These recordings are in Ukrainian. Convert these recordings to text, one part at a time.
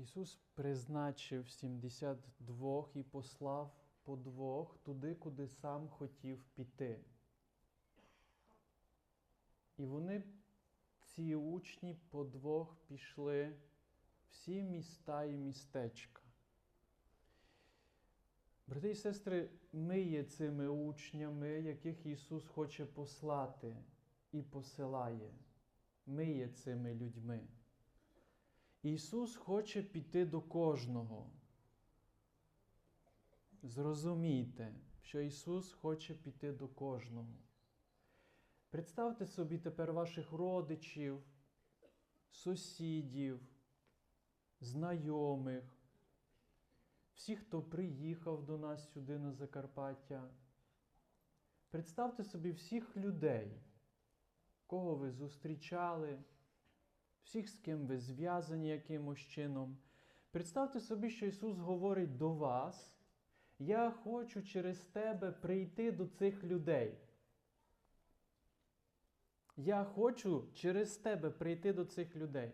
Ісус призначив 72 і послав по двох туди, куди сам хотів піти. І вони, ці учні, по двох пішли всі міста і містечка. Брати і сестри, ми є цими учнями, яких Ісус хоче послати і посилає. Ми є цими людьми. Ісус хоче піти до кожного. Зрозумійте, що Ісус хоче піти до кожного. Представте собі тепер ваших родичів, сусідів, знайомих, всіх, хто приїхав до нас сюди на Закарпаття. Представте собі всіх людей, кого ви зустрічали, всіх, з ким ви зв'язані якимось чином. Представте собі, що Ісус говорить до вас. Я хочу через тебе прийти до цих людей. Я хочу через тебе прийти до цих людей,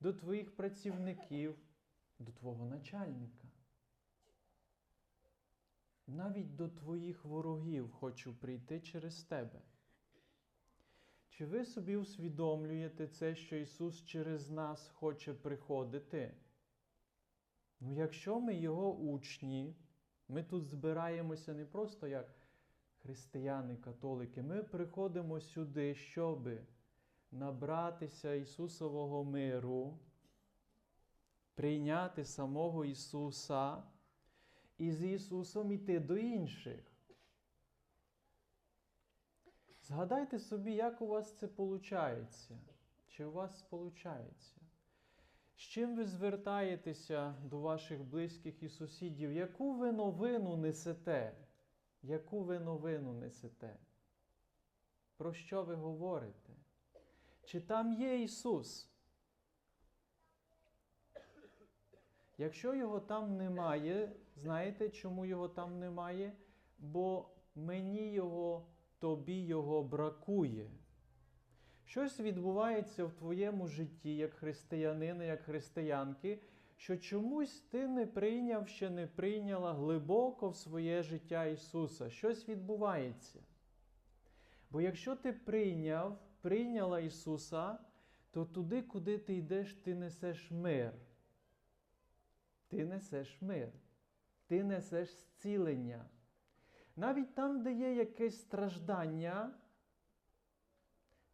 до твоїх працівників, до твого начальника. Навіть до твоїх ворогів хочу прийти через тебе. Чи ви собі усвідомлюєте це, що Ісус через нас хоче приходити? Ну, якщо ми Його учні, ми тут збираємося не просто як християни, католики, ми приходимо сюди, щоб набратися Ісусового миру, прийняти самого Ісуса і з Ісусом іти до інших. Згадайте собі, як у вас це виходить. Чи у вас виходить? З чим ви звертаєтеся до ваших близьких і сусідів? Яку ви новину несете? Яку ви новину несете? Про що ви говорите? Чи там є Ісус? Якщо його там немає, знаєте, чому його там немає? Бо мені його, тобі його бракує. Щось відбувається в твоєму житті як християнина, як християнки, що чомусь ти не прийняв, ще не прийняла глибоко в своє життя Ісуса. Щось відбувається. Бо якщо ти прийняв, прийняла Ісуса, то туди, куди ти йдеш, ти несеш мир. Ти несеш мир, ти несеш зцілення. Навіть там, де є якесь страждання,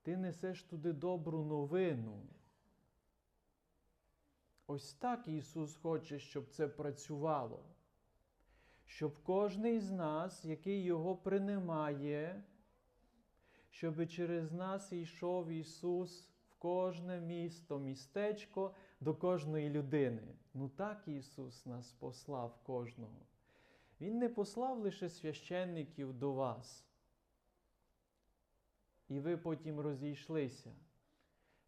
ти несеш туди добру новину. Ось так Ісус хоче, щоб це працювало. Щоб кожен з нас, який Його принимає, щоб через нас йшов Ісус в кожне місто, містечко до кожної людини. Ну так Ісус нас послав кожного. Він не послав лише священників до вас. І ви потім розійшлися.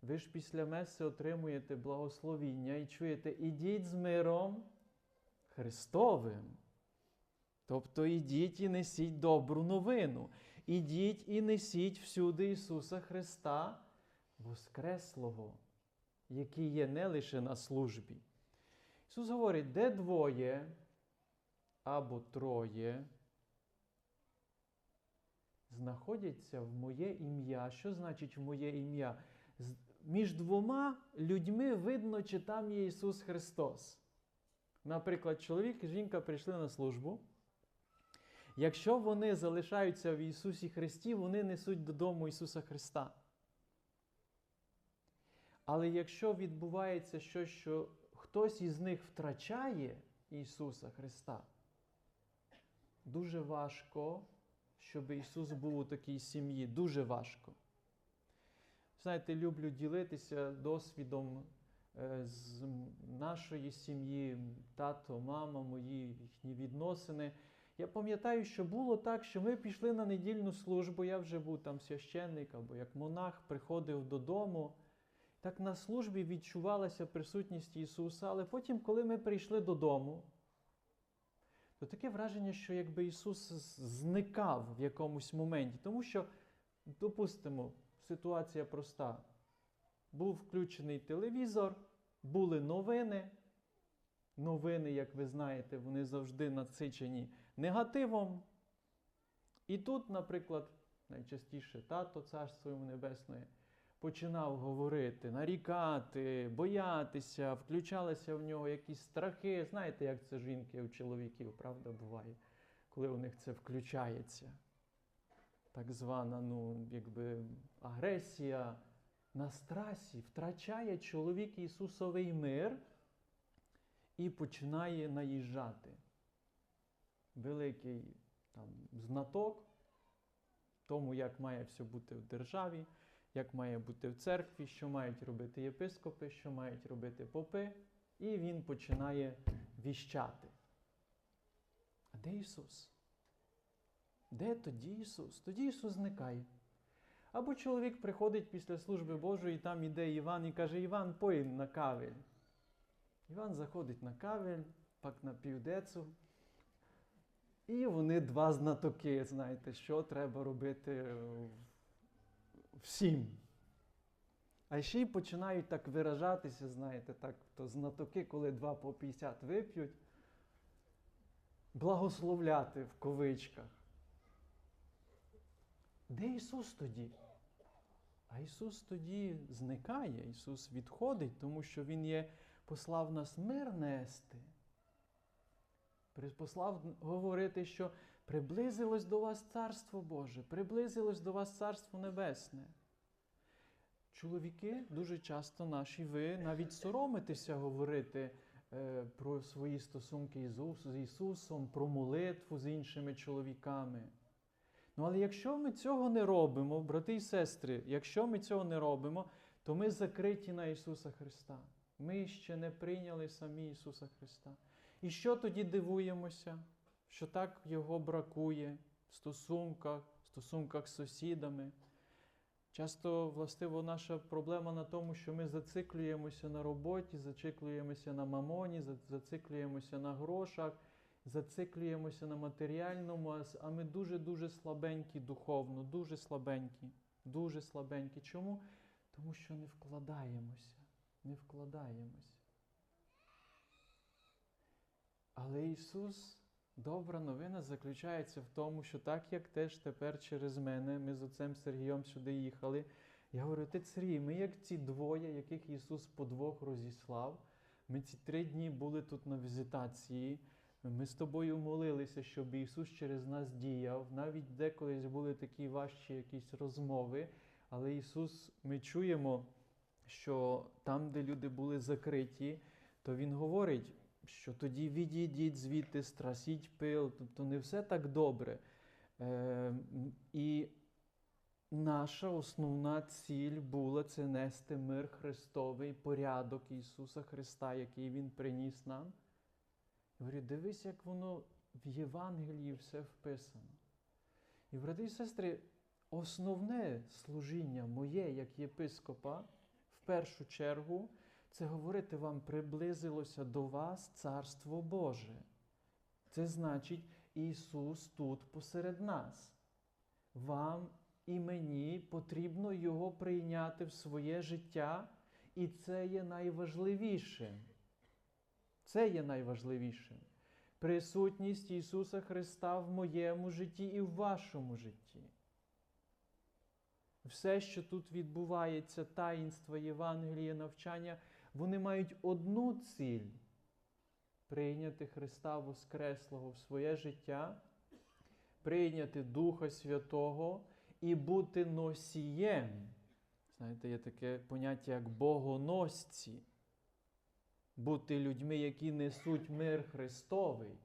Ви ж після меси отримуєте благословіння і чуєте, ідіть з миром Христовим. Тобто ідіть і несіть добру новину. Ідіть і несіть всюди Ісуса Христа, Воскреслого, який є не лише на службі. Ісус говорить, де двоє або троє знаходяться в моє ім'я. Що значить в моє ім'я? Між двома людьми видно, чи там є Ісус Христос. Наприклад, чоловік і жінка прийшли на службу. Якщо вони залишаються в Ісусі Христі, вони несуть додому Ісуса Христа. Але якщо відбувається щось, що хтось із них втрачає Ісуса Христа, дуже важко, щоб Ісус був у такій сім'ї. Дуже важко. Знаєте, люблю ділитися досвідом е, з нашої сім'ї, тато, мама, мої їхні відносини. Я пам'ятаю, що було так, що ми пішли на недільну службу, я вже був там священник або як монах, приходив додому. Так на службі відчувалася присутність Ісуса, але потім, коли ми прийшли додому, то таке враження, що якби Ісус зникав в якомусь моменті. Тому що, допустимо, ситуація проста. Був включений телевізор, були новини, новини, як ви знаєте, вони завжди насичені негативом. І тут, наприклад, найчастіше тато Царство Небесне починав говорити, нарікати, боятися, включалися в нього якісь страхи. Знаєте, як це жінки у чоловіків, правда, буває, коли у них це включається. Так звана, ну, якби агресія на страсі втрачає чоловік Ісусовий мир і починає наїжджати. Великий там, знаток тому, як має все бути в державі, як має бути в церкві, що мають робити єпископи, що мають робити попи, і він починає віщати. А де Ісус? Де тоді Ісус? Тоді Ісус зникає. Або чоловік приходить після служби Божої, і там іде Іван і каже: Іван, поїм на кавель. Іван заходить на кавель, пак на півдецу. І вони два знатоки, знаєте, що треба робити всім. А ще й починають так виражатися, знаєте, так, то знатоки, коли два по 50 вип'ють, благословляти в ковичках. Де Ісус тоді? А Ісус тоді зникає, Ісус відходить, тому що Він є, послав нас мир нести. Послав говорити, що приблизилось до вас Царство Боже, приблизилось до вас Царство Небесне. Чоловіки дуже часто наші, ви навіть соромитеся говорити е, про свої стосунки з Ісусом, про молитву з іншими чоловіками. Ну, але якщо ми цього не робимо, брати і сестри, якщо ми цього не робимо, то ми закриті на Ісуса Христа. Ми ще не прийняли самі Ісуса Христа. І що тоді дивуємося? Що так Його бракує в стосунках, в стосунках з сусідами. Часто, властиво, наша проблема на тому, що ми зациклюємося на роботі, зациклюємося на мамоні, зациклюємося на грошах, зациклюємося на матеріальному, а ми дуже-дуже слабенькі духовно, дуже слабенькі, дуже слабенькі. Чому? Тому що не вкладаємося, не вкладаємося. Але Ісус, добра новина заключається в тому, що так як теж тепер через мене, ми з отцем Сергієм сюди їхали. Я говорю, ти Сергій, ми як ці двоє, яких Ісус по двох розіслав. Ми ці три дні були тут на візитації. Ми з тобою молилися, щоб Ісус через нас діяв. Навіть деколись були такі важчі якісь розмови. Але Ісус, ми чуємо, що там, де люди були закриті, то Він говорить що тоді відійдіть звідти, страсіть пил, тобто не все так добре. Е, І наша основна ціль була це нести мир Христовий, порядок Ісуса Христа, який Він приніс нам. Я говорю, дивись, як воно в Євангелії все вписано. І, брати і сестри, основне служіння моє як єпископа в першу чергу це говорити вам, приблизилося до вас Царство Боже. Це значить, Ісус тут посеред нас. Вам і мені потрібно Його прийняти в своє життя, і це є найважливішим. Це є найважливішим. Присутність Ісуса Христа в моєму житті і в вашому житті. Все, що тут відбувається, таїнство, Євангеліє, навчання, вони мають одну ціль прийняти Христа Воскреслого в своє життя, прийняти Духа Святого і бути носієм. Знаєте, є таке поняття, як богоносці, бути людьми, які несуть мир Христовий.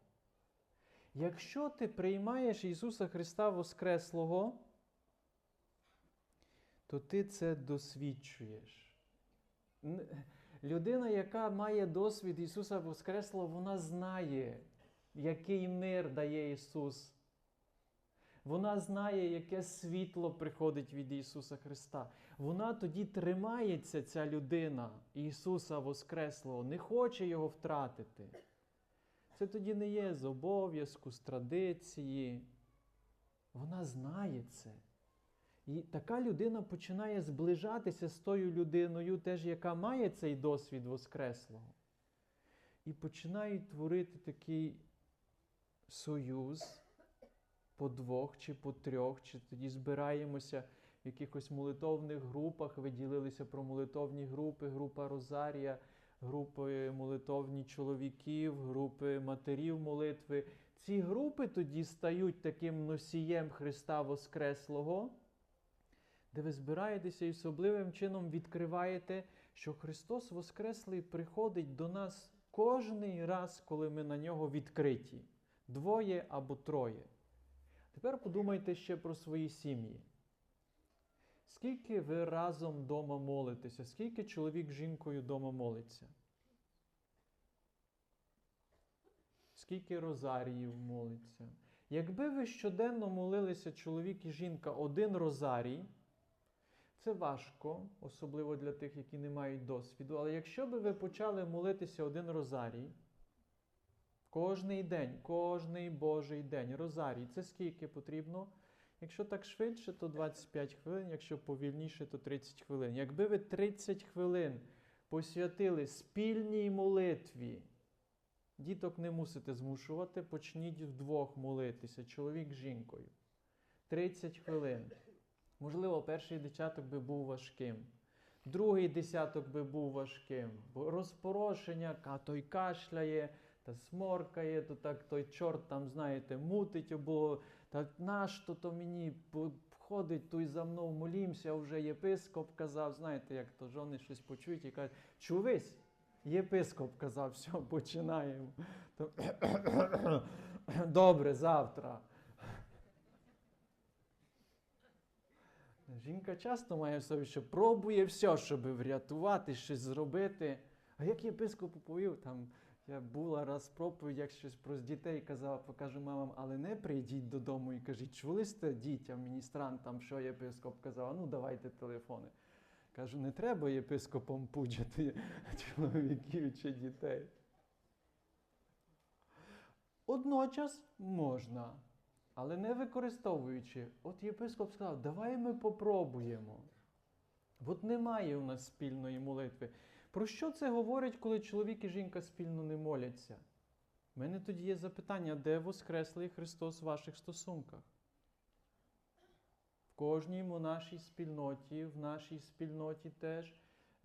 Якщо ти приймаєш Ісуса Христа Воскреслого, то ти це досвідчуєш. Людина, яка має досвід Ісуса Воскреслого, вона знає, який мир дає Ісус. Вона знає, яке світло приходить від Ісуса Христа. Вона тоді тримається, ця людина Ісуса Воскреслого, не хоче Його втратити. Це тоді не є з обов'язку, з традиції. Вона знає це. І така людина починає зближатися з тою людиною, теж, яка має цей досвід Воскреслого. і починають творити такий союз по двох чи по трьох, чи тоді збираємося в якихось молитовних групах, ви ділилися про молитовні групи, група Розарія, групи молитовні чоловіків, групи матерів молитви. Ці групи тоді стають таким носієм Христа Воскреслого, де ви збираєтеся і особливим чином відкриваєте, що Христос Воскреслий приходить до нас кожний раз, коли ми на нього відкриті. Двоє або троє. Тепер подумайте ще про свої сім'ї. Скільки ви разом вдома молитеся? Скільки чоловік з жінкою вдома молиться? Скільки розаріїв молиться? Якби ви щоденно молилися чоловік і жінка один розарій, це важко, особливо для тих, які не мають досвіду. Але якщо би ви почали молитися один розарій, кожний день, кожний Божий день, розарій, це скільки потрібно? Якщо так швидше, то 25 хвилин, якщо повільніше, то 30 хвилин. Якби ви 30 хвилин посвятили спільній молитві, діток не мусите змушувати, почніть вдвох молитися, чоловік з жінкою. 30 хвилин. Можливо, перший десяток би був важким, другий десяток би був важким, бо розпорошення, а той кашляє, та сморкає, то так той чорт там, знаєте, мутить або та нащо то мені? Ходить той за мною молімся, вже єпископ казав, знаєте, як то жони щось почують і кажуть, чувись, єпископ казав, все, починаємо. Добре, завтра. Жінка часто має в собі, що пробує все, щоб врятувати, щось зробити. А як єпископ повів, там я була раз проповідь, як щось про дітей казала, покажу мамам, але не прийдіть додому і кажіть, чули сте дітям, міністрантам, що єпископ казав, ну давайте телефони. Кажу, не треба єпископом пуджати чоловіків чи дітей. Одночас можна, але не використовуючи. От єпископ сказав, давай ми попробуємо. От немає у нас спільної молитви. Про що це говорить, коли чоловік і жінка спільно не моляться? У мене тоді є запитання, де Воскреслий Христос в ваших стосунках? В кожній нашій спільноті, в нашій спільноті теж,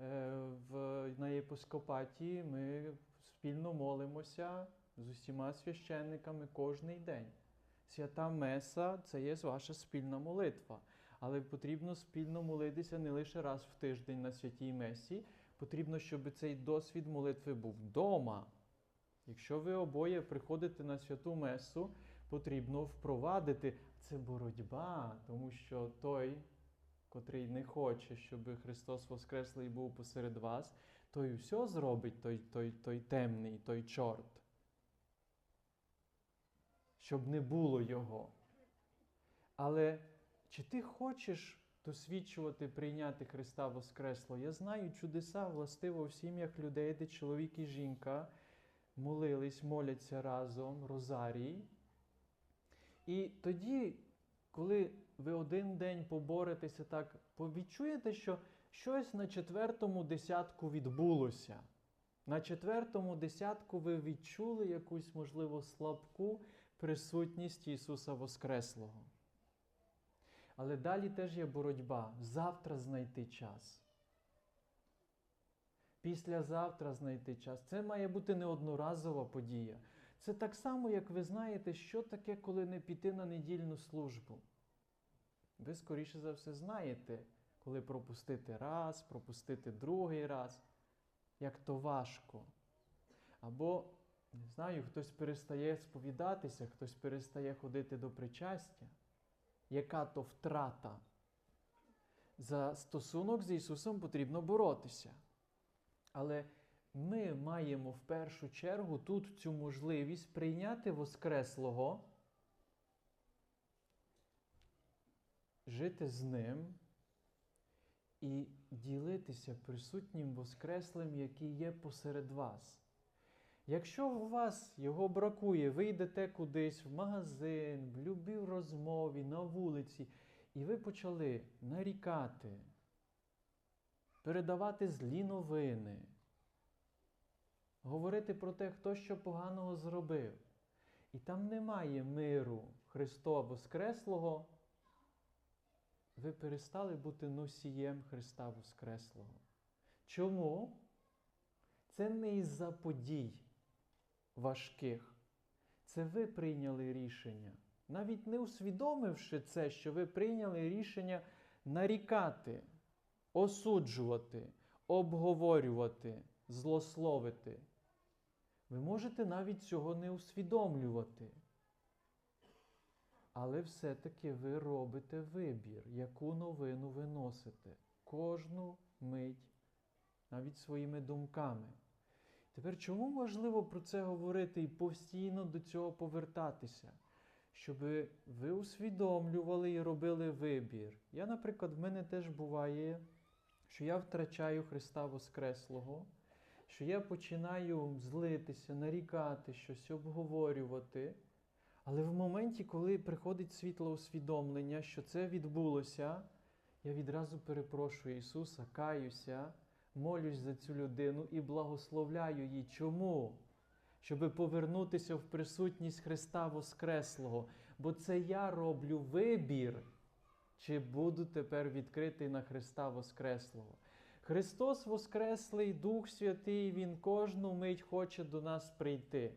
е, в, на єпископаті ми спільно молимося з усіма священниками кожний день. Свята Меса це є ваша спільна молитва. Але потрібно спільно молитися не лише раз в тиждень на святій Месі. Потрібно, щоб цей досвід молитви був вдома. Якщо ви обоє приходите на святу Месу, потрібно впровадити це боротьба, тому що той, котрий не хоче, щоб Христос Воскреслий був посеред вас, той все зробить, той, той, той темний, той чорт. Щоб не було його. Але чи ти хочеш досвідчувати, прийняти Христа Воскресло? Я знаю чудеса властиво в сім'ях людей, де чоловік і жінка молились, моляться разом, розарій. І тоді, коли ви один день поборетеся так, відчуєте, що щось на четвертому десятку відбулося. На четвертому десятку ви відчули якусь, можливо, слабку присутність Ісуса Воскреслого. Але далі теж є боротьба. Завтра знайти час. Післязавтра знайти час. Це має бути не одноразова подія. Це так само, як ви знаєте, що таке, коли не піти на недільну службу. Ви, скоріше за все, знаєте, коли пропустити раз, пропустити другий раз, як то важко. Або, не знаю, хтось перестає сповідатися, хтось перестає ходити до причастя яка то втрата. За стосунок з Ісусом потрібно боротися. Але ми маємо в першу чергу тут цю можливість прийняти Воскреслого, жити з Ним і ділитися присутнім Воскреслим, який є посеред вас. Якщо у вас його бракує, ви йдете кудись в магазин, в любій розмові, на вулиці, і ви почали нарікати, передавати злі новини, говорити про те, хто що поганого зробив. І там немає миру Христа Воскреслого, ви перестали бути носієм Христа Воскреслого. Чому? Це не із-за подій важких. Це ви прийняли рішення. Навіть не усвідомивши це, що ви прийняли рішення нарікати, осуджувати, обговорювати, злословити. Ви можете навіть цього не усвідомлювати. Але все-таки ви робите вибір, яку новину ви носите. Кожну мить, навіть своїми думками. Тепер чому важливо про це говорити і постійно до цього повертатися? Щоб ви усвідомлювали і робили вибір. Я, наприклад, в мене теж буває, що я втрачаю Христа Воскреслого, що я починаю злитися, нарікати, щось обговорювати. Але в моменті, коли приходить світло усвідомлення, що це відбулося, я відразу перепрошую Ісуса, каюся, молюсь за цю людину і благословляю її. Чому? Щоби повернутися в присутність Христа Воскреслого. Бо це я роблю вибір, чи буду тепер відкритий на Христа Воскреслого. Христос Воскреслий, Дух Святий, Він кожну мить хоче до нас прийти.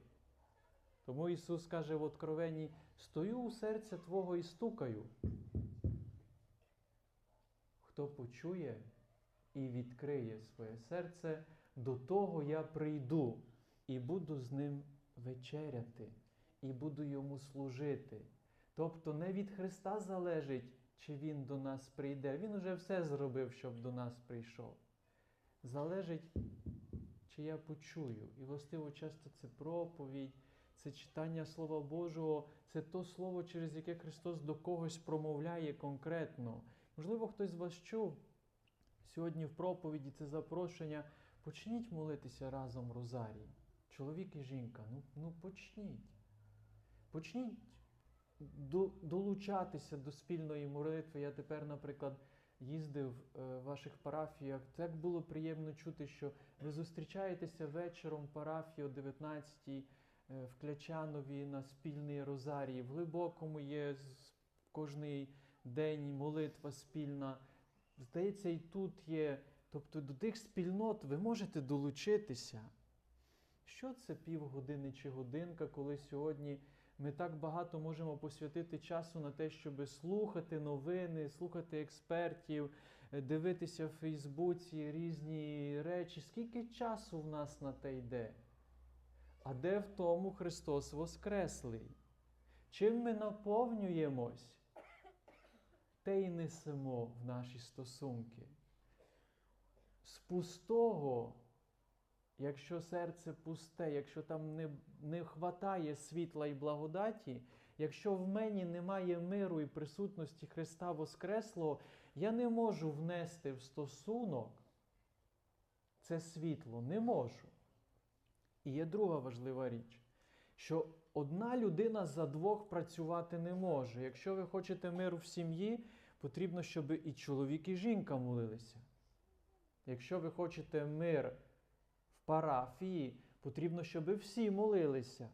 Тому Ісус каже в Откровенні: стою у серця Твого і стукаю. Хто почує і відкриє своє серце, до того я прийду і буду з ним вечеряти, і буду йому служити. Тобто не від Христа залежить, чи Він до нас прийде. Він уже все зробив, щоб до нас прийшов. Залежить, чи я почую. І властиво часто це проповідь це читання Слова Божого, це то слово, через яке Христос до когось промовляє конкретно. Можливо, хтось з вас чув сьогодні в проповіді це запрошення. Почніть молитися разом Розарій. Чоловік і жінка, ну, ну почніть. Почніть до, долучатися до спільної молитви. Я тепер, наприклад, їздив е, в ваших парафіях. Так було приємно чути, що ви зустрічаєтеся вечором парафії о 19-й в Клячанові на спільний розарій, в глибокому є кожний день молитва спільна. Здається, і тут є. Тобто до тих спільнот ви можете долучитися. Що це півгодини чи годинка, коли сьогодні ми так багато можемо посвятити часу на те, щоб слухати новини, слухати експертів, дивитися в Фейсбуці різні речі? Скільки часу в нас на те йде? А де в тому Христос Воскреслий? Чим ми наповнюємось, те й несемо в наші стосунки. З пустого, якщо серце пусте, якщо там не, не хватає світла і благодаті, якщо в мені немає миру і присутності Христа Воскреслого, я не можу внести в стосунок це світло, не можу. І є друга важлива річ, що одна людина за двох працювати не може. Якщо ви хочете миру в сім'ї, потрібно, щоб і чоловік, і жінка молилися. Якщо ви хочете мир в парафії, потрібно, щоб всі молилися.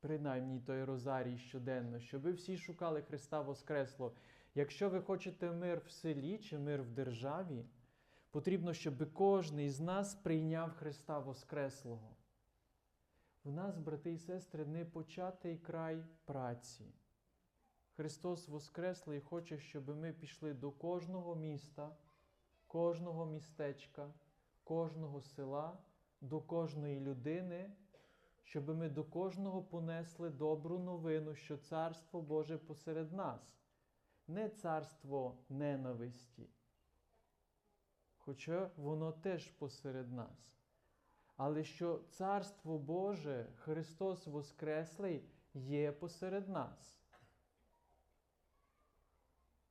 Принаймні той Розарій щоденно, щоб всі шукали Христа Воскресло. Якщо ви хочете мир в селі чи мир в державі, Потрібно, щоб кожен із нас прийняв Христа Воскреслого. В нас, брати і сестри, не початий край праці. Христос Воскреслий хоче, щоб ми пішли до кожного міста, кожного містечка, кожного села, до кожної людини, щоб ми до кожного понесли добру новину, що Царство Боже посеред нас, не царство ненависті хоча воно теж посеред нас. Але що Царство Боже, Христос Воскреслий, є посеред нас.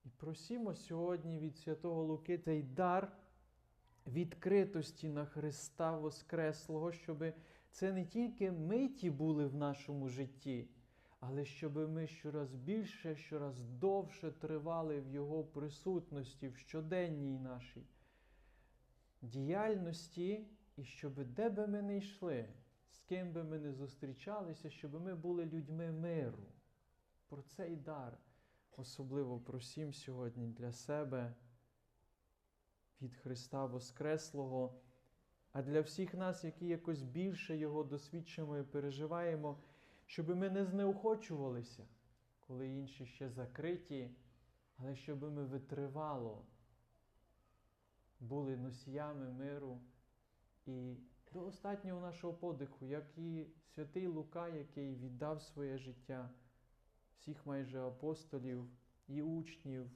І просімо сьогодні від Святого Луки цей дар відкритості на Христа Воскреслого, щоб це не тільки миті були в нашому житті, але щоб ми щораз більше, щораз довше тривали в Його присутності в щоденній нашій діяльності І щоб де би ми не йшли, з ким би ми не зустрічалися, щоб ми були людьми миру. Про цей дар особливо просім сьогодні для себе від Христа Воскреслого, а для всіх нас, які якось більше Його досвідчимо і переживаємо, щоб ми не знеохочувалися, коли інші ще закриті, але щоб ми витривало були носіями миру і до останнього нашого подиху, як і святий Лука, який віддав своє життя, всіх майже апостолів і учнів,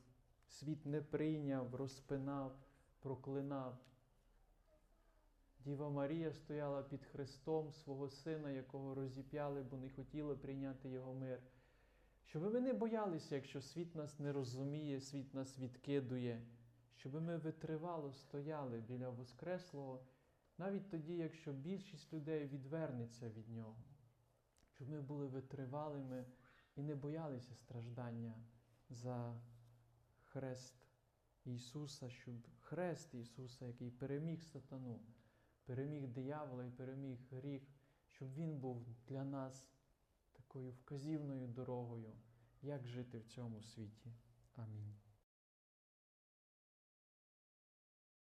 світ не прийняв, розпинав, проклинав. Діва Марія стояла під Христом свого сина, якого розіп'яли, бо не хотіли прийняти його мир. Щоб ми не боялися, якщо світ нас не розуміє, світ нас відкидує, щоб ми витривало стояли біля Воскреслого, навіть тоді, якщо більшість людей відвернеться від нього, щоб ми були витривалими і не боялися страждання за хрест Ісуса, щоб хрест Ісуса, який переміг сатану, переміг диявола і переміг гріх, щоб Він був для нас такою вказівною дорогою, як жити в цьому світі. Амінь.